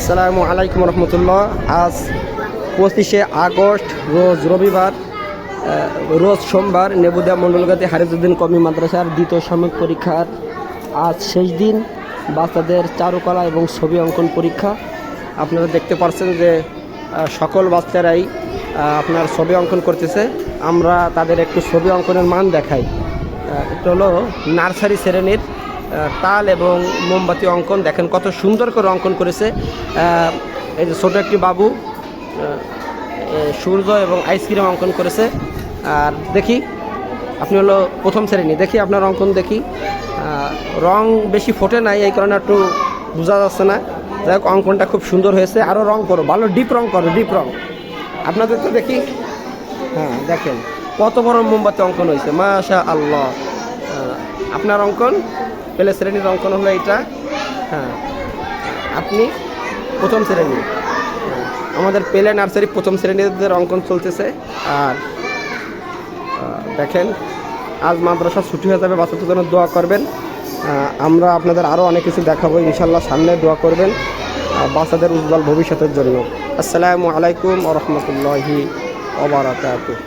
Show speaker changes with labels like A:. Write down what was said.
A: আসসালামু আলাইকুম রহমতুল্লাহ। আজ পঁচিশে আগস্ট, রোজ রবিবার রোজ সোমবার নেবুদা মণ্ডলগাতে হারিজুদ্দিন কমি মাদ্রাসার দ্বিতীয় সাময়িক পরীক্ষার আজ শেষ দিন। বাচ্চাদের চারুকলা এবং ছবি অঙ্কন পরীক্ষা। আপনারা দেখতে পাচ্ছেন যে সকল বাচ্চারাই আপনার ছবি অঙ্কন করতেছে। আমরা তাদের একটু ছবি অঙ্কনের মান দেখাই। এটা হলো নার্সারি শ্রেণির তাল এবং মোমবাতি অঙ্কন। দেখেন কত সুন্দর করে অঙ্কন করেছে। এই যে ছোটো একটি বাবু সূর্য এবং আইসক্রিম অঙ্কন করেছে। আর দেখি, আপনি হলো প্রথম শ্রেণি, দেখি আপনার অঙ্কন দেখি। রং বেশি ফোটে নাই, এই কারণে একটু বোঝা যাচ্ছে না। যাই হোক, অঙ্কনটা খুব সুন্দর হয়েছে। আরও রং করো, ভালো ডিপ রং করো, ডিপ রং। আপনাদের তো দেখি হ্যাঁ দেখেন, কত বড় মোমবাতি অঙ্কন হয়েছে মাশা আল্লাহ আপনার অঙ্কন? পেলে শ্রেণির অঙ্কন হলো এটা। হ্যাঁ। আপনি প্রথম শ্রেণি। আমাদের পেলে নার্সারি প্রথম শ্রেণীদের অঙ্কন চলতেছে। আর দেখেন, আজ মাদ্রাসা ছুটি হয়ে যাবে, বাচ্চাদের জন্য দোয়া করবেন। আমরা আপনাদের আরও অনেক কিছু দেখাবো। ইনশাল্লাহ সামনে দোয়া করবেন বাচ্চাদের উজ্জ্বল ভবিষ্যতের জন্য। আসসালামু আলাইকুম আ রহমতুল্লাহি ওবরাকাতুহ